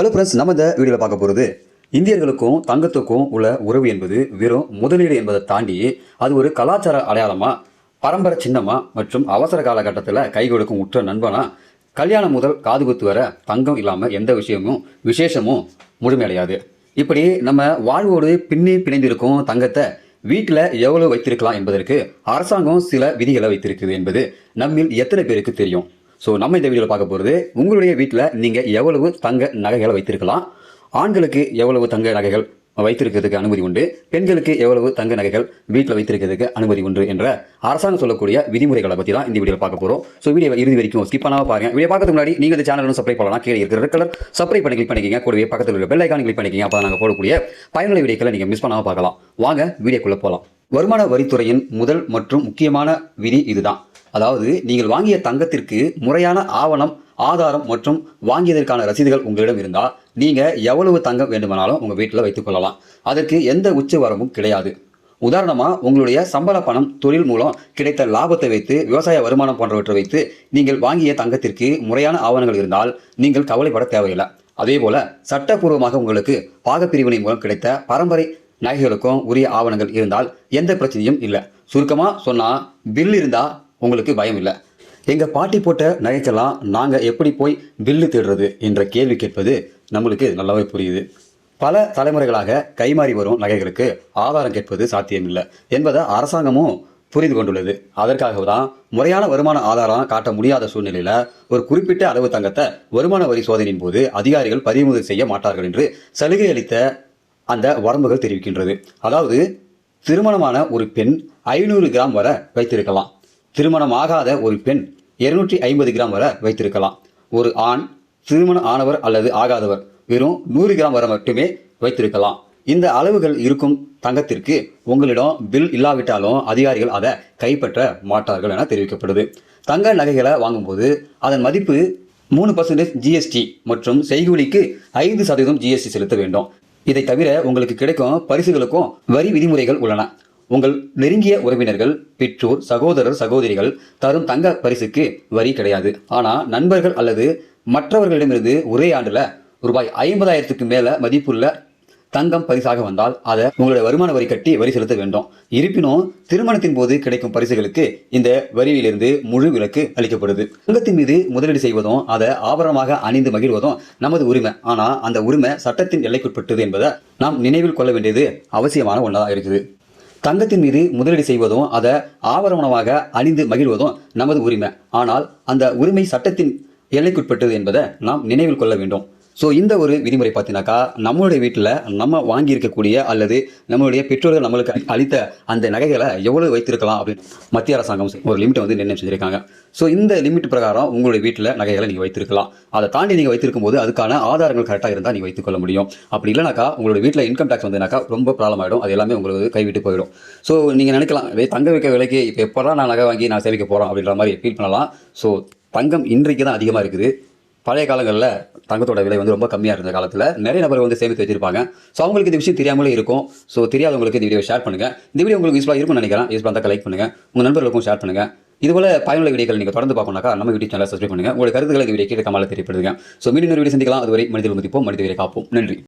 Hello friends நம்ம இந்த வீடியோவில் பார்க்க போகிறது இந்தியர்களுக்கும் தங்கத்துக்கும் உள்ள உறவு என்பது வெறும் முதலீடு என்பதை தாண்டி அது ஒரு கலாச்சார அடையாளமாக பரம்பரை சின்னமாக மற்றும் அவசர காலகட்டத்தில் கை கொடுக்கும் உற்ற நண்பனா கல்யாணம் முதல் காது குத்து வர தங்கம் இல்லாமல் எந்த விஷயமும் விசேஷமும் முழுமையடையாது. இப்படி நம்ம வாழ்வோடு பின்னி பிணைந்திருக்கும் தங்கத்தை வீட்டில் எவ்வளோ வைத்திருக்கலாம் என்பதற்கு அரசாங்கம் சில விதிகளை வைத்திருக்குது என்பது நம்மில் எத்தனை பேருக்கு தெரியும்? ஸோ நம்ம இந்த வீடியோவில் பார்க்க போகிறது உங்களுடைய வீட்டில் நீங்கள் எவ்வளவு தங்க நகைகளை வைத்திருக்கலாம்? ஆண்களுக்கு எவ்வளவு தங்க நகைகள் வைத்திருக்கிறதுக்கு அனுமதி உண்டு? பெண்களுக்கு எவ்வளவு தங்க நகைகள் வீட்டில் வைத்திருக்கிறதுக்கு அனுமதி உண்டு? என்ற அரசாங்கம் சொல்லக்கூடிய விதிமுறைகளை பற்றி தான் இந்த வீடியோவில் பார்க்க போகிறோம் ஸோ வீடியோ இறுதி வரைக்கும் ஸ்கிப் பண்ணாமல் பாருங்க. வீடியோ பார்க்கறதுக்கு முன்னாடி நீங்கள் இந்த சேனலும் சப்ஸ்கிரைப் பண்ணலாம் கீழே இருக்கிற கலர் சப்ஸ்கிரைப் பண்ணி கிளிக் பண்ணிக்கிங்க. கூடவே பக்கத்தில் இருக்கிற பெல் ஐக்கான் கிளிக் பண்ணிக்கிங்க. அப்போ நாங்கள் போடக்கூடிய பயனுள்ள வீடியோக்களை நீங்கள் மிஸ் பண்ணாமல் பார்க்கலாம். வாங்க வீடியோக்குள்ளே போகலாம் வருமான வரித்துறையின் முதல் மற்றும் முக்கியமான விதி இதுதான். அதாவது நீங்கள் வாங்கிய தங்கத்திற்கு முறையான ஆவணம் ஆதாரம் மற்றும் வாங்கியதற்கான ரசீதுகள் உங்களிடம் இருந்தால் நீங்கள் எவ்வளவு தங்கம் வேண்டுமானாலும் உங்கள் வீட்டில் வைத்துக் கொள்ளலாம். அதற்கு எந்த உச்ச வரம்பும் கிடையாது. உதாரணமாக உங்களுடைய சம்பள பணம் தொழில் மூலம் கிடைத்த லாபத்தை வைத்து விவசாய வருமானம் போன்றவற்றை வைத்து நீங்கள் வாங்கிய தங்கத்திற்கு முறையான ஆவணங்கள் இருந்தால் நீங்கள் கவலைப்பட தேவையில்லை. அதே போல சட்டப்பூர்வமாக உங்களுக்கு பாகப்பிரிவினை மூலம் கிடைத்த பரம்பரை நகைகளுக்கும் உரிய ஆவணங்கள் இருந்தால் எந்த பிரச்சனையும் இல்லை. சுருக்கமாக சொன்னால் பில் இருந்தால் உங்களுக்கு பயம் இல்லை. எங்கள் பாட்டி போட்ட நகைக்கெல்லாம் நாங்கள் எப்படி போய் பில்லு தேடுறது என்ற கேள்வி கேட்பது நம்மளுக்கு நல்லாவே புரியுது. பல தலைமுறைகளாக கைமாறி வரும் நகைகளுக்கு ஆதாரம் கேட்பது சாத்தியமில்லை என்பதை அரசாங்கமும் புரிந்து கொண்டுள்ளது. அதற்காக தான் முறையான வருமான ஆதாரம் காட்ட முடியாத சூழ்நிலையில் ஒரு குறிப்பிட்ட அளவு தங்கத்தை வருமான வரி சோதனையின் போது அதிகாரிகள் பறிமுதல் செய்ய மாட்டார்கள் என்று சலுகை அளித்த அந்த வரம்புகள் தெரிவிக்கின்றது. அதாவது திருமணமான ஒரு பெண் ஐநூறு கிராம் வரை வைத்திருக்கலாம். திருமணம் ஆகாத ஒரு பெண் இருநூற்றி ஐம்பது கிராம் வரை வைத்திருக்கலாம். ஒரு ஆண் திருமணம் ஆனவர் அல்லது ஆகாதவர் வெறும் நூறு கிராம் வரை மட்டுமே வைத்திருக்கலாம். இந்த அளவுகள் இருக்கும் தங்கத்திற்கு உங்களிடம் பில் இல்லாவிட்டாலும் அதிகாரிகள் அதை கைப்பற்ற மாட்டார்கள் என தெரிவிக்கப்படுது. தங்க நகைகளை வாங்கும்போது அதன் மதிப்பு மூணு பர்சன்டேஜ் ஜிஎஸ்டி மற்றும் செய்கூலிக்கு ஐந்து சதவீதம் ஜிஎஸ்டி செலுத்த வேண்டும். இதை தவிர உங்களுக்கு கிடைக்கும் பரிசுகளுக்கும் வரி விதிமுறைகள் உள்ளன. உங்கள் நெருங்கிய உறவினர்கள் பெற்றோர் சகோதரர் சகோதரிகள் தரும் தங்க பரிசுக்கு வரி கிடையாது. ஆனால் நண்பர்கள் அல்லது மற்றவர்களிடமிருந்து ஒரே ஆண்டில் ரூபாய் ஐம்பதாயிரத்துக்கு மேலே மதிப்புள்ள தங்கம் பரிசாக வந்தால் அதை உங்களுடைய வருமான வரி கட்டி வரி செலுத்த வேண்டும். இருப்பினும் திருமணத்தின் போது கிடைக்கும் பரிசுகளுக்கு இந்த வரியிலிருந்து முழு விலக்கு அளிக்கப்படுது. தங்கத்தின் மீது முதலீடு செய்வதும் அதை ஆபரணமாக அணிந்து மகிழ்வதும் நமது உரிமை. ஆனால் அந்த உரிமை சட்டத்தின் எல்லைக்குட்பட்டது என்பதை நாம் நினைவில் கொள்ள வேண்டியது அவசியமான ஒன்றாக இருக்குது. தங்கத்தின் மீது முதலீடு செய்வதும் அதை ஆபரணமாக அணிந்து மகிழ்வதும் நமது உரிமை. ஆனால் அந்த உரிமை சட்டத்தின் எல்லைக்குட்பட்டது என்பதை நாம் நினைவில் கொள்ள வேண்டும். ஸோ இந்த ஒரு விதிமுறை பார்த்தீங்கன்னாக்கா நம்மளுடைய வீட்டில் நம்ம வாங்கியிருக்கக்கூடிய அல்லது நம்மளுடைய பெற்றோர்கள் நம்மளுக்கு அளித்த அந்த நகைகளை எவ்வளவு வைத்திருக்கலாம் அப்படின்னு மத்திய அரசாங்கம் ஒரு லிமிட்டை வந்து நிர்ணயம் செஞ்சிருக்காங்க. ஸோ இந்த லிமிட் பிரகாரம் உங்களுடைய வீட்டில் நகைகளை நீங்கள் வைத்திருக்கலாம். அதை தாண்டி நீங்கள் வைத்திருக்கும் போது அதுக்கான ஆதாரங்கள் கரெக்டாக இருந்தால் நீங்கள் வைத்துக்கொள்ள முடியும். அப்படி இல்லைனாக்கா உங்களுடைய வீட்டில் இன்கம் டேக்ஸ் வந்ததுனாக்கா ரொம்ப ப்ராப்ளம் ஆகிடும் அது எல்லாமே உங்களுக்கு கைவிட்டு போயிடும். ஸோ நீங்கள் நினைக்கலாம் "வே, தங்க வைக்க விலைக்கு இப்போ எப்போதான் நான் நகை வாங்கி நான் சேமிக்க போகிறோம் அப்படின்ற மாதிரி ஃபீல் பண்ணலாம். ஸோ தங்கம் இன்றைக்கு தான் அதிகமாக இருக்குது. பழைய காலங்களில் தங்கத்தோட விலை வந்து ரொம்ப கம்மியாக இருந்த காலத்தில். நிறைய நபர் வந்து சேமித்து வச்சிருப்பாங்க. ஸோ அவங்களுக்கு இந்த விஷயம் தெரியாமலே இருக்கும். ஸோ தெரியாதவங்களுக்கு இந்த வீடியோ ஷேர் பண்ணுங்கள் இந்த வீடியோ உங்களுக்கு யூஸ்ஃபுல்லாக இருக்கும்னு நினைக்கிறேன். யூஸ்ஃபுல்லாக இருந்தால் லைக் பண்ணுங்கள் உங்கள் நண்பர்களுக்கும் ஷேர் பண்ணுங்கள் இதுபோல் பயனுள்ள வீடியோக்கள் நீங்கள் தொடர்ந்து பார்க்கணும்னாக்கா நம்ம யூடியூப் சேனலை சப்ஸ்கிரைப் பண்ணுங்கள் உங்களுடைய கருத்துக்களை இந்த வீடியோ கீழே கமால தெரியப்படுதுங்க ஸோ மீண்டும் ஒரு வீடியோ சந்திக்கலாம். அதுவரை மனிதர்கள் மதிப்போம் மனித வீரை காப்போம். நன்றி.